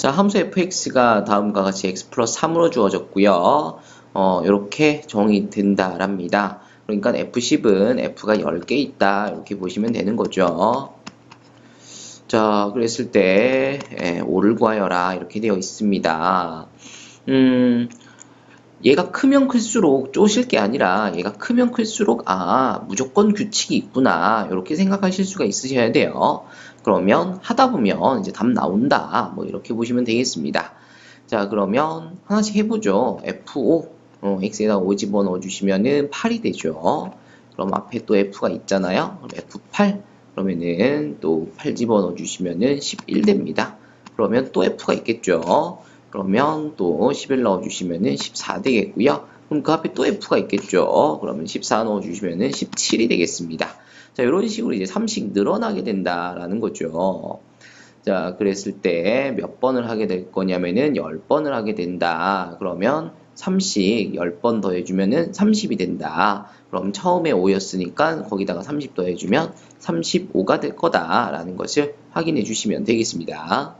자, 함수 fx가 다음과 같이 x 플러스 3으로 주어졌고요. 어, 이렇게 정의된다랍니다. 그러니까 f10은 f가 10개 있다. 이렇게 보시면 되는 거죠. 자, 그랬을 때 예, 5를 구하여라. 이렇게 되어 있습니다. 음, 얘가 크면 클수록 쪼실 게 아니라 얘가 크면 클수록 아 무조건 규칙이 있구나 이렇게 생각하실 수가 있으셔야 돼요. 그러면 하다 보면 이제 답 나온다 뭐 이렇게 보시면 되겠습니다. 자 그러면 하나씩 해보죠. F5 어, x에다 5 집어넣어 주시면은 8이 되죠. 그럼 앞에 또 F가 있잖아요. 그럼 F8 그러면은 또 8 집어넣어 주시면은 11 됩니다. 그러면 또 F가 있겠죠. 그러면 또11 넣어주시면은 14 되겠고요. 그럼 그 앞에 또 F가 있겠죠. 그러면 14 넣어주시면은 17이 되겠습니다. 자, 이런 식으로 이제 3씩 늘어나게 된다라는 거죠. 자, 그랬을 때 몇 번을 하게 될 거냐면은 10번을 하게 된다. 그러면 3씩 10번 더해주면은 30이 된다. 그럼 처음에 5였으니까 거기다가 30 더해주면 35가 될 거다라는 것을 확인해 주시면 되겠습니다.